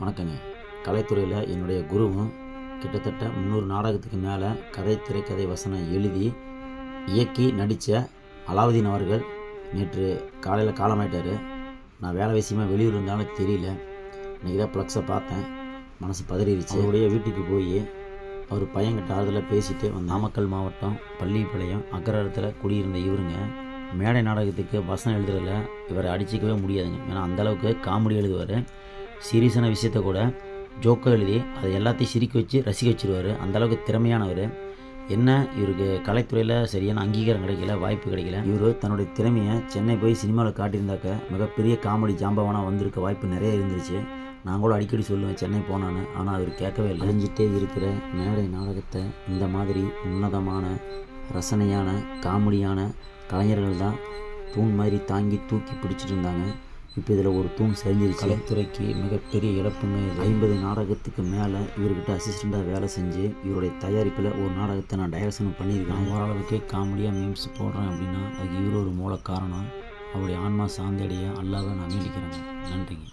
வணக்கங்க. கலைத்துறையில் என்னுடைய குருவும் கிட்டத்தட்ட முந்நூறு நாடகத்துக்கு மேலே கதை திரைக்கதை வசனம் எழுதி இயக்கி நடித்த அலாவுதீன் அவர்கள் நேற்று காலையில் காலமாயிட்டார். நான் வேலை விஷயமா வெளியூர் இருந்தாலும் தெரியல. இன்றைக்கி தான் ப்ளக்ஸை பார்த்தேன். மனசு பதறிடுச்சு. அவருடைய வீட்டுக்கு போய் அவர் பையன்கிட்ட ஆறுதலாக பேசிட்டு நாமக்கல் மாவட்டம் பள்ளிப்பாளையம் அக்கரத்தில் குடியிருந்த இவருங்க மேடை நாடகத்துக்கு வசனம் எழுதுறதுல இவரை அடிச்சிக்கவே முடியாதுங்க. ஏன்னா அந்தளவுக்கு காமெடி எழுதுவார். சீரியஸான விஷயத்த கூட ஜோக்காக எழுதி அதை எல்லாத்தையும் சிரிக்க வச்சு ரசிக்க வச்சிருவார். அந்தளவுக்கு திறமையானவர். என்ன இவருக்கு கலைத்துறையில் சரியான அங்கீகாரம் கிடைக்கல வாய்ப்பு கிடைக்கல. இவர் தன்னுடைய திறமையை சென்னை போய் சினிமாவில் காட்டியிருந்தாக்க மிகப்பெரிய காமெடி ஜாம்பவானாக வந்திருக்க வாய்ப்பு நிறைய இருந்துச்சு. நான் கூட அடிக்கடி சொல்லுவேன் சென்னை போனான்னு. ஆனால் அவர் கேட்கவே இல்லை. அழிஞ்சிட்டே இருக்கிற மேடை நாடகத்தை இந்த மாதிரி உன்னதமான ரசனையான காமெடியான கலைஞர்கள் தான் தூண் மாதிரி தாங்கி தூக்கி பிடிச்சிட்டு இருந்தாங்க. இப்போ இதில் ஒரு தூண் சரிஞ்சிருச்சு கலைத்துறைக்கு மிகப்பெரிய இழப்புங்க இது ஐம்பது நாடகத்துக்கு மேலே இவர்கிட்ட அசிஸ்டண்ட்டாக வேலை செஞ்சு இவருடைய தயாரிப்பில் ஒரு நாடகத்தை நான் டைரக்ஷன் பண்ணியிருக்கேன் ஓரளவுக்கு காமெடியாக மீம்ஸ் போடுறேன் அப்படின்னா அதுக்கு இவர் ஒரு மூல காரணம். அவருடைய ஆன்மா சாந்தடைய அல்லாவை நான் வேண்டிக்கிறேங்க நன்றிங்க.